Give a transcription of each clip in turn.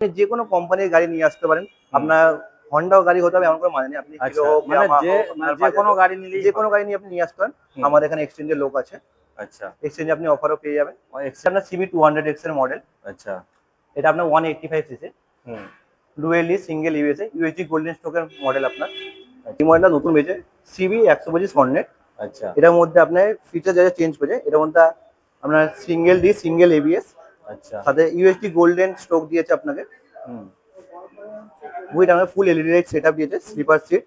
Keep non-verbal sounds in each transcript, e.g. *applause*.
আপনি যে কোনো কোম্পানির গাড়ি নিয়ে আসতে পারেন। আপনার হন্ডাও গাড়ি হতে হবে এমন কোনো মানে নেই। আপনি আচ্ছা মানে যে মানে কোনো গাড়ি হোক, যে কোনো গাড়ি নিয়ে আপনি নিয়ে আসতে পারেন। আমাদের এখানে এক্সচেঞ্জের লোক আছে। আচ্ছা। এক্সচেঞ্জে আপনি অফারও পেয়ে যাবেন। আপনার সিবি টু হান্ড্রেড এক্সের মডেল আচ্ছা। এটা আপনার one eighty five CC hmm ডুয়েলি সিঙ্গেল ইউএসএ ইউএসজি গোল্ডেন স্টোকের মডেল আপনার। এই মডেলটা নতুন বেজে সিবি একশো পঁচিশ কর্নেট আচ্ছা। এটার মধ্যে আপনার ফিচার যা যা চেঞ্জ করেছে এটার মধ্যে আপনার সিঙ্গেল ডি সিঙ্গেল এবিএস আচ্ছা। সাথে ইউএসডি গোল্ডেন স্ট্রোক দিয়েছে আপনাকে। হুম। উইথ আমাদের full LED light set up দিয়েছে স্লিপার সিট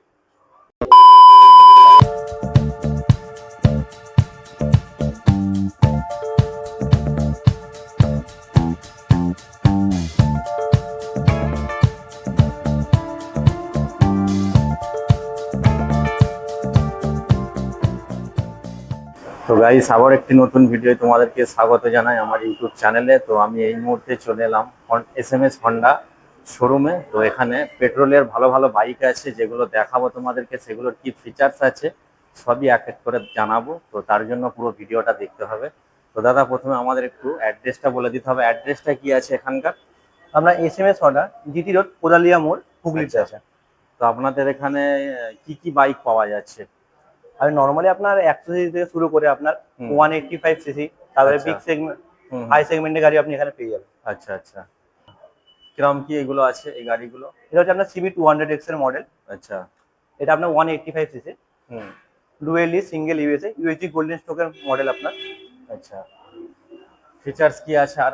তো গাইস আবার একটি নতুন ভিডিও তোমাদেরকে স্বাগত জানাই আমার ইউটিউব চ্যানেলে তো আমি এই মুহূর্তে চলে এলাম এস এম এস হন্ডা শোরুমে তো এখানে পেট্রোলের ভালো ভালো বাইক আছে যেগুলো দেখাবো তোমাদেরকে সেগুলোর কি ফিচার্স আছে সবই এক এক করে জানাব। তো তার জন্য পুরো ভিডিওটা দেখতে হবে। তো দাদা প্রথমে আমাদের একটু অ্যাড্রেসটা বলে দিতে হবে। অ্যাড্রেসটা কি আছে এখানকার? আমরা S M S order GT road Kodalia মোড় হুগলিতে আচ্ছা। আছে তো আপনাদের এখানে কি কি বাইক পাওয়া যাচ্ছে? আর নর্মালি আপনার একশো সিসি থেকে শুরু করে আপনার ওয়ান এইটটি ফাইভ সিসি তারপরে। বিগ সেগমেন্ট হাই সেগমেন্টের গাড়ি আপনি এখানে পেয়ে যাবেন। আচ্ছা আচ্ছা। কিরম কি এগুলো আছে এই গাড়িগুলো? এটা হচ্ছে আপনার সিবি টু হান্ড্রেড এক্সের মডেল আচ্ছা। এটা আপনার ওয়ান এইটটি ফাইভ সিসি ডুয়েলি সিঙ্গেল ইউএসএ ইউএসজি গোল্ডেন স্টোকের মডেল আপনার। আচ্ছা। ফিচার্স কি আছে আর?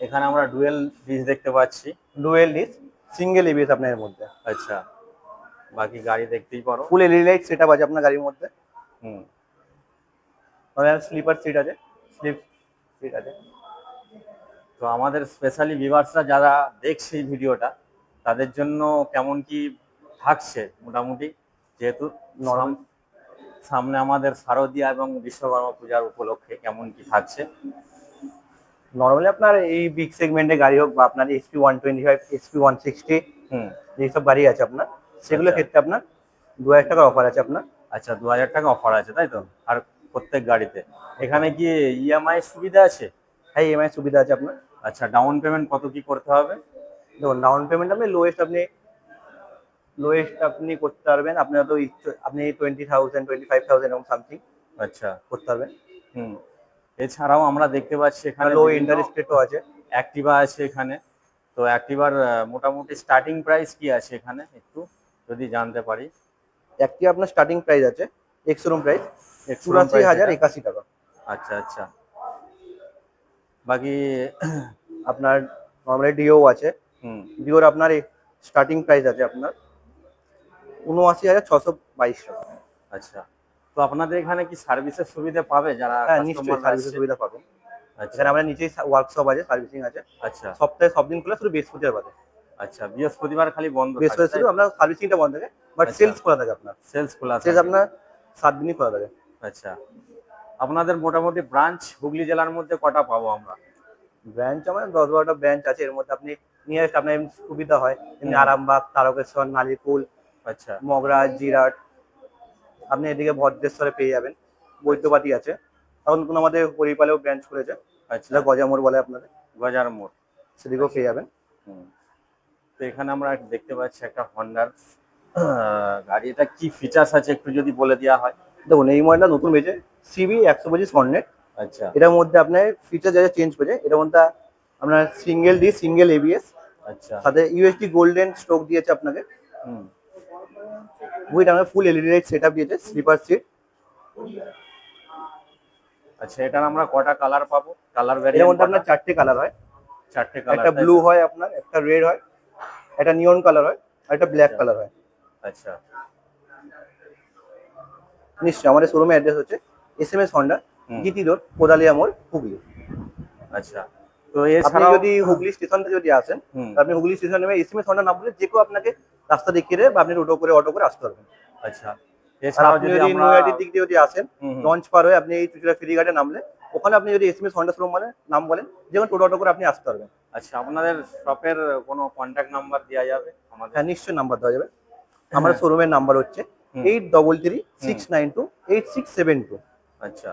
এখানে আমরা ডুয়েল ডিস দেখতে পাচ্ছি। ডুয়েল ডিস সিঙ্গেল এবিএস আপনার মধ্যে। আচ্ছা। বাকি গাড়ি দেখতেই পারো। Full LED light set up আছে আপনার গাড়ির মধ্যে। হুম। স্লিপার সিট আছে। স্লিপ সিট আছে। তো আমাদের স্পেশালি ভিউয়ার্সরা যারা দেখছে এই ভিডিওটা তাদের জন্য কেমন কি থাকছে মোটামুটি? যেহেতু নরম সামনে আমাদের শারদীয়া এবং বিশ্বকর্মা পূজার উপলক্ষে কেমন কি থাকছে? নর্মালি আপনার এই বিগ সেগমেন্টে গাড়ি হোক বা আপনার SP one twenty five SP one sixty hmm. যেসব গাড়ি আছে আপনার। সেগুলোর আচ্ছা। ক্ষেত্রে আপনার দু হাজার টাকার অফার আছে আপনার। আচ্ছা দু হাজার টাকা অফার আছে তাই তো? আর প্রত্যেক গাড়িতে। এখানে কি ইএমআই সুবিধা আছে? হ্যাঁ ইএমআই সুবিধা আছে আপনার। আচ্ছা ডাউন পেমেন্ট কত কি করতে হবে? দেখুন ডাউন পেমেন্ট আপনি লোয়েস্ট আপনি লোয়েস্ট আপনি করতে পারবেন। আপনি হয়তো আপনি twenty thousand twenty five thousand এরকম সামথিং আচ্ছা। করতে পারবেন। হুম। এছাড়াও আমরা দেখতে পাচ্ছি এখানে লো ইন্টারেস্ট রেটও আছে। অ্যাক্টিভা আছে এখানে। তো অ্যাক্টিভার মোটামুটি স্টার্টিং প্রাইস কি আছে এখানে? একটু যদি জানতে পারি। একটি আপনার স্টার্টিং প্রাইস আছে এক্স রুম প্রাইস চুরাশি হাজার একাশি টাকা। আচ্ছা আচ্ছা। বাকি *clears throat* আপনার নর্মালি ডিও আছে। ডিওর আপনার স্টার্টিং প্রাইস আছে আপনার উনআশি হাজার ছশো বাইশ টাকা। আচ্ছা। তো আপনাদের এখানে কি সার্ভিসের সুবিধা পাবে যারা হ্যাঁ নিশ্চয়ই সার্ভিসের সুবিধা পাবেন আচ্ছা। এখানে আমরা নিচেই ওয়ার্কশপ আছে সার্ভিসিং আছে। আচ্ছা। সপ্তাহে সব দিন খোলা শুধু বৃহস্পতিবার বাদে। আচ্ছা বৃহস্পতিবার খালি বন্ধ বৃহস্পতি শুধু আমরা সার্ভিসিংটা বন্ধ থাকে বাট আচ্ছা। সেলস খোলা থাকে আপনার। সেলস খোলা সেলস আপনার সাত দিনই খোলা থাকে। আচ্ছা। আপনাদের মোটামুটি ব্রাঞ্চ হুগলি জেলার মধ্যে কটা পাবো আমরা? ব্রাঞ্চ আমাদের দশ বারোটা ব্রাঞ্চ আছে এর মধ্যে আপনি নিয়ারেস্ট আপনার এমনি সুবিধা হয়। এমনি আরামবাগ তারকেশ্বর নালিকুল আচ্ছা। মগরাজ জিরাট আপনি এদিকে ভদ্রেশ্বরে পেয়ে যাবেন বৈদ্যবাটি আছে। এখন নতুন আমাদের হরিপালেও ব্রাঞ্চ খুলেছে আচ্ছা। গজামোড় বলে আপনাদের। গজার মোড়। সেদিকেও পেয়ে যাবেন। হুম। তো এখানে আমরা দেখতে পাচ্ছি একটা হন্ডার। গাড়ি এটা কি ফিচার্স আছে একটু যদি বলে দেওয়া হয়? দেখুন এই মডেলটা নতুন বেজে সিবি একশো পঁচিশ কর্নেট আচ্ছা। এটার মধ্যে আপনার ফিচার যা চেঞ্জ করেছে এটার মধ্যে আপনার সিঙ্গেল ডি সিঙ্গেল এবিএস আচ্ছা। সাথে ইউএসডি গোল্ডেন স্ট্রোক দিয়েছে আপনাকে। হুম। With full LED light set up দিয়েছে স্লিপার সিট আচ্ছা এটার আমরা কটা কালার পাবো? কালারের ভ্যারিয়েন্ট মধ্যে আপনার চারটে কালার হয়। চারটে কালার একটা ব্লু হয় আপনার একটা রেড হয়। একটা নিয়ন কালার হয় আর একটা ব্ল্যাক কালার হয়। আচ্ছা। নিশ্চয় আমাদের শোরুমের অ্যাড্রেস হচ্ছে S M S Honda. GT road Kodalia মোড় হুগলি। আচ্ছা। তো আপনি এছাড়াও যদি হুগলি স্টেশন থেকে যদি আসেন আপনি হুগলি স্টেশন নেমে এস এম এস হন্ডা নাম বলে যে কেউ আপনাকে রাস্তা দেখিয়ে দেবে বা আপনি টোটো করে অটো করে আসতে পারবেন। আচ্ছা। আর এছাড়াও যদি নৈহাটির দিক দিয়ে যদি আসেন। লঞ্চ পার হয়ে আপনি এই চুচুড়া ফেরি ঘাটে নামলে ওখানে আপনি যদি S M S Honda showroom মানে নাম বলেন যেমন টোটো অটো করে আপনি আসতে পারবেন। আচ্ছা আপনাদের শপের কোনো কন্ট্যাক্ট নাম্বার দেওয়া যাবে আমাদের? হ্যাঁ নিশ্চয়ই নাম্বার দেওয়া যাবে। আমার শোরুমের নাম্বার হচ্ছে। Eight double three six nine two eight six seven two আচ্ছা।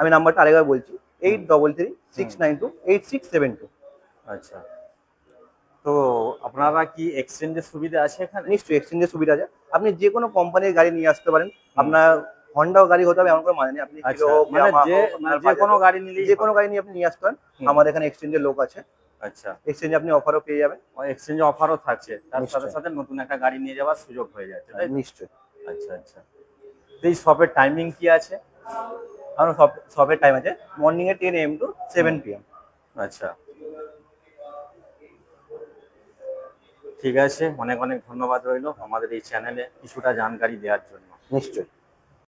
আমি নাম্বারটা আরেকবার বলছি eight double three six nine two eight six seven two আচ্ছা। তো আপনারা কি এক্সচেঞ্জের সুবিধা আছে এখানে? নিশ্চয়ই এক্সচেঞ্জের সুবিধা আছে। আপনি যে কোনো কোম্পানির গাড়ি নিয়ে আসতে পারেন। আপনার হন্ডাও গাড়ি হতে হবে এমন কোনো মানে নেই। আপনি আচ্ছা হিরো মানে যে মানে যে কোনো গাড়ি হোক, যে কোনো গাড়ি নিয়ে আপনি নিয়ে আসতে পারেন। আমাদের এখানে এক্সচেঞ্জের লোক আছে। আচ্ছা। এক্সচেঞ্জে আপনি অফারও পেয়ে যাবেন। এক্সচেঞ্জ অফারও থাকছে। তার সাথে সাথে নতুন একটা গাড়ি নিয়ে যাওয়ার সুযোগ হয়ে যাচ্ছে তাই নিশ্চয়ই। আচ্ছা আচ্ছা। এই শপের টাইমিং কি আছে? আমার সবের টাইম আছে। Morning a ten M to seven P M আচ্ছা। ঠিক আছে। অনেক অনেক ধন্যবাদ রইল আমাদের এই চ্যানেলে কিছুটা জানকারি দেওয়ার জন্য। নিশ্চয়ই।